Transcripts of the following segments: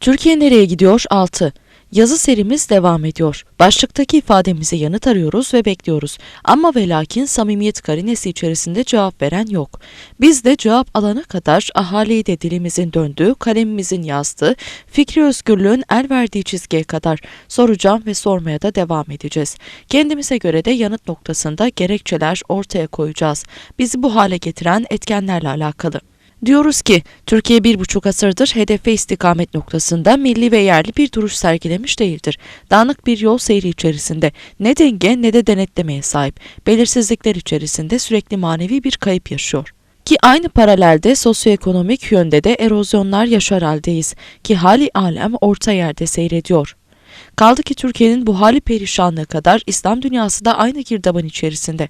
Türkiye nereye gidiyor? 6. Yazı serimiz devam ediyor. Başlıktaki ifademize yanıt arıyoruz ve bekliyoruz. Ama ve lakin samimiyet karinesi içerisinde cevap veren yok. Biz de cevap alana kadar ahaliyi de dilimizin döndüğü, kalemimizin yazdığı, fikri özgürlüğün el verdiği çizgiye kadar soracağım ve sormaya da devam edeceğiz. Kendimize göre de yanıt noktasında gerekçeler ortaya koyacağız. Bizi bu hale getiren etkenlerle alakalı. Diyoruz ki Türkiye bir buçuk asırdır hedefe istikamet noktasında milli ve yerli bir duruş sergilemiş değildir. Dağınık bir yol seyri içerisinde ne denge ne de denetlemeye sahip. Belirsizlikler içerisinde sürekli manevi bir kayıp yaşıyor. Ki aynı paralelde sosyoekonomik yönde de erozyonlar yaşar haldeyiz ki hali alem orta yerde seyrediyor. Kaldı ki Türkiye'nin bu hali perişanlığı kadar İslam dünyası da aynı girdabın içerisinde.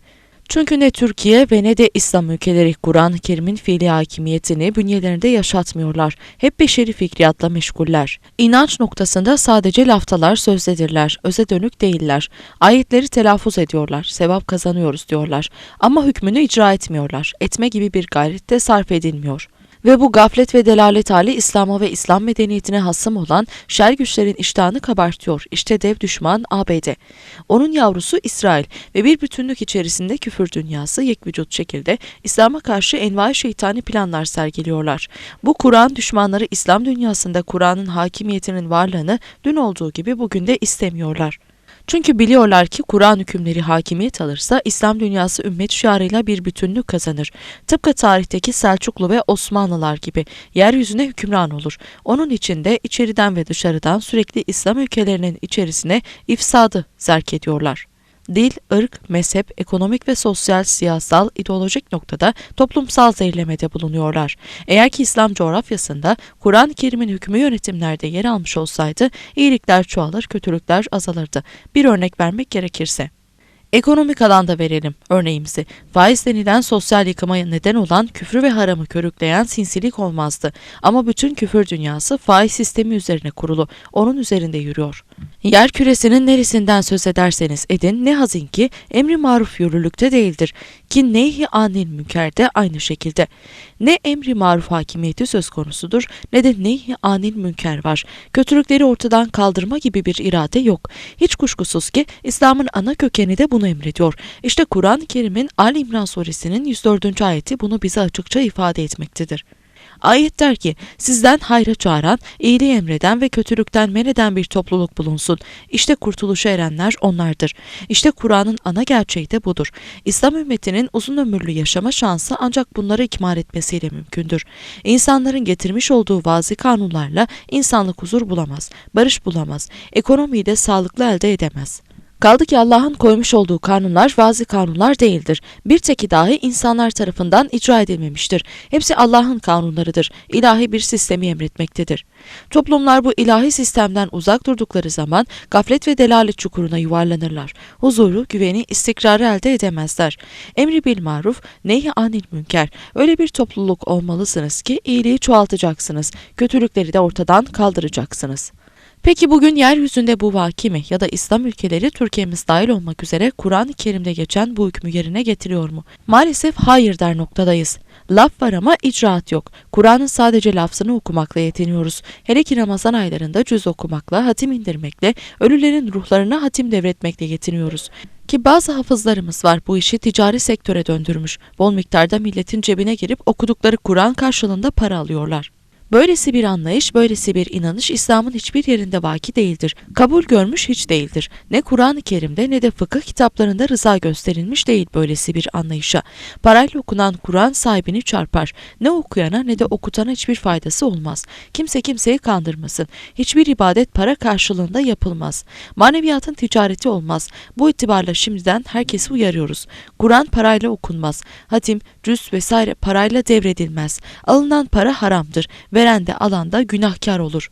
Çünkü ne Türkiye ve ne de İslam ülkeleri Kur'an-ı Kerim'in fiili hakimiyetini bünyelerinde yaşatmıyorlar. Hep beşeri fikriyatla meşguller. İnanç noktasında sadece laftalar sözdedirler, öze dönük değiller. Ayetleri telaffuz ediyorlar, sevap kazanıyoruz diyorlar. Ama hükmünü icra etmiyorlar. Etme gibi bir gayret de sarf edilmiyor. Ve bu gaflet ve delalet hali İslam'a ve İslam medeniyetine hasım olan şer güçlerin iştahını kabartıyor. İşte dev düşman ABD. Onun yavrusu İsrail ve bir bütünlük içerisinde küfür dünyası yekvücut şekilde İslam'a karşı envai şeytani planlar sergiliyorlar. Bu Kur'an düşmanları İslam dünyasında Kur'an'ın hakimiyetinin varlığını dün olduğu gibi bugün de istemiyorlar. Çünkü biliyorlar ki Kur'an hükümleri hakimiyet alırsa İslam dünyası ümmet şiarıyla bir bütünlük kazanır. Tıpkı tarihteki Selçuklu ve Osmanlılar gibi yeryüzüne hükümran olur. Onun için de içeriden ve dışarıdan sürekli İslam ülkelerinin içerisine ifsadı zerk ediyorlar dil, ırk, mezhep, ekonomik ve sosyal, siyasal, ideolojik noktada toplumsal zehirlemede bulunuyorlar. Eğer ki İslam coğrafyasında Kur'an-ı Kerim'in hükmü yönetimlerde yer almış olsaydı iyilikler çoğalır, kötülükler azalırdı. Bir örnek vermek gerekirse. Ekonomik alanda verelim örneğimizi. Faiz denilen sosyal yıkıma neden olan küfrü ve haramı körükleyen sinsilik olmazdı. Ama bütün küfür dünyası faiz sistemi üzerine kurulu, onun üzerinde yürüyor. Yer küresinin neresinden söz ederseniz edin ne hazin ki emri maruf yürürlükte değildir ki neyhi anil münker aynı şekilde. Ne emri maruf hakimiyeti söz konusudur ne de neyhi anil münker var. Kötülükleri ortadan kaldırma gibi bir irade yok. Hiç kuşkusuz ki İslam'ın ana kökeni de bunu emrediyor. İşte Kur'an-ı Kerim'in Ali İmran suresinin 104. ayeti bunu bize açıkça ifade etmektedir. Ayet der ki, sizden hayra çağıran, iyiliği emreden ve kötülükten men eden bir topluluk bulunsun. İşte kurtuluşa erenler onlardır. İşte Kur'an'ın ana gerçeği de budur. İslam ümmetinin uzun ömürlü yaşama şansı ancak bunları ikmal etmesiyle mümkündür. İnsanların getirmiş olduğu vazi kanunlarla insanlık huzur bulamaz, barış bulamaz, ekonomiyi de sağlıklı elde edemez. Kaldı ki Allah'ın koymuş olduğu kanunlar vazi kanunlar değildir. Bir teki dahi insanlar tarafından icra edilmemiştir. Hepsi Allah'ın kanunlarıdır. İlahi bir sistemi emretmektedir. Toplumlar bu ilahi sistemden uzak durdukları zaman gaflet ve delalet çukuruna yuvarlanırlar. Huzuru, güveni, istikrarı elde edemezler. Emri bil maruf, nehi anil münker. Öyle bir topluluk olmalısınız ki iyiliği çoğaltacaksınız. Kötülükleri de ortadan kaldıracaksınız. Peki bugün yeryüzünde bu vaki mi ya da İslam ülkeleri Türkiye'miz dahil olmak üzere Kur'an-ı Kerim'de geçen bu hükmü yerine getiriyor mu? Maalesef hayır der noktadayız. Laf var ama icraat yok. Kur'an'ın sadece lafzını okumakla yetiniyoruz. Hele ki Ramazan aylarında cüz okumakla, hatim indirmekle, ölülerin ruhlarına hatim devretmekle yetiniyoruz. Ki bazı hafızlarımız var bu işi ticari sektöre döndürmüş. Bol miktarda milletin cebine girip okudukları Kur'an karşılığında para alıyorlar. Böylesi bir anlayış, böylesi bir inanış İslam'ın hiçbir yerinde vaki değildir. Kabul görmüş hiç değildir. Ne Kur'an-ı Kerim'de ne de fıkıh kitaplarında rıza gösterilmiş değil böylesi bir anlayışa. Parayla okunan Kur'an sahibini çarpar. Ne okuyana ne de okutana hiçbir faydası olmaz. Kimse kimseyi kandırmasın. Hiçbir ibadet para karşılığında yapılmaz. Maneviyatın ticareti olmaz. Bu itibarla şimdiden herkesi uyarıyoruz. Kur'an parayla okunmaz. Hatim, cüz vesaire parayla devredilmez. Alınan para haramdır veren de alanda günahkar olur.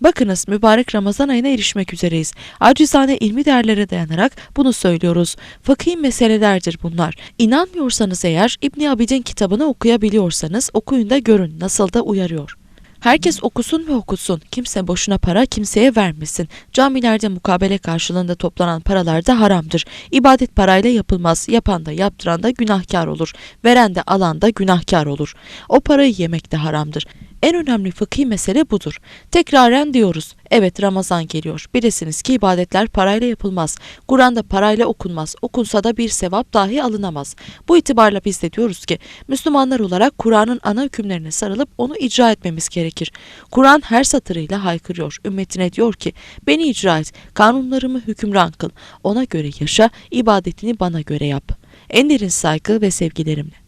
Bakınız mübarek Ramazan ayına erişmek üzereyiz. Acizane ilmi değerlere dayanarak bunu söylüyoruz. Fakih meselelerdir bunlar. İnanmıyorsanız eğer İbni Abidin kitabını okuyabiliyorsanız okuyun da görün nasıl da uyarıyor. Herkes okusun ve okusun. Kimse boşuna para kimseye vermesin. Camilerde mukabele karşılığında toplanan paralar da haramdır. İbadet parayla yapılmaz. Yapan da yaptıran da günahkar olur. Veren de alan da günahkar olur. O parayı yemek de haramdır. En önemli fıkhi mesele budur. Tekraren diyoruz. Evet Ramazan geliyor. Bilesiniz ki ibadetler parayla yapılmaz. Kur'an'da parayla okunmaz. Okunsa da bir sevap dahi alınamaz. Bu itibarla biz de diyoruz ki Müslümanlar olarak Kur'an'ın ana hükümlerine sarılıp onu icra etmemiz gerekir. Kur'an her satırıyla haykırıyor. Ümmetine diyor ki beni icra et, kanunlarımı hükümran kıl. Ona göre yaşa, ibadetini bana göre yap. En derin saygı ve sevgilerimle.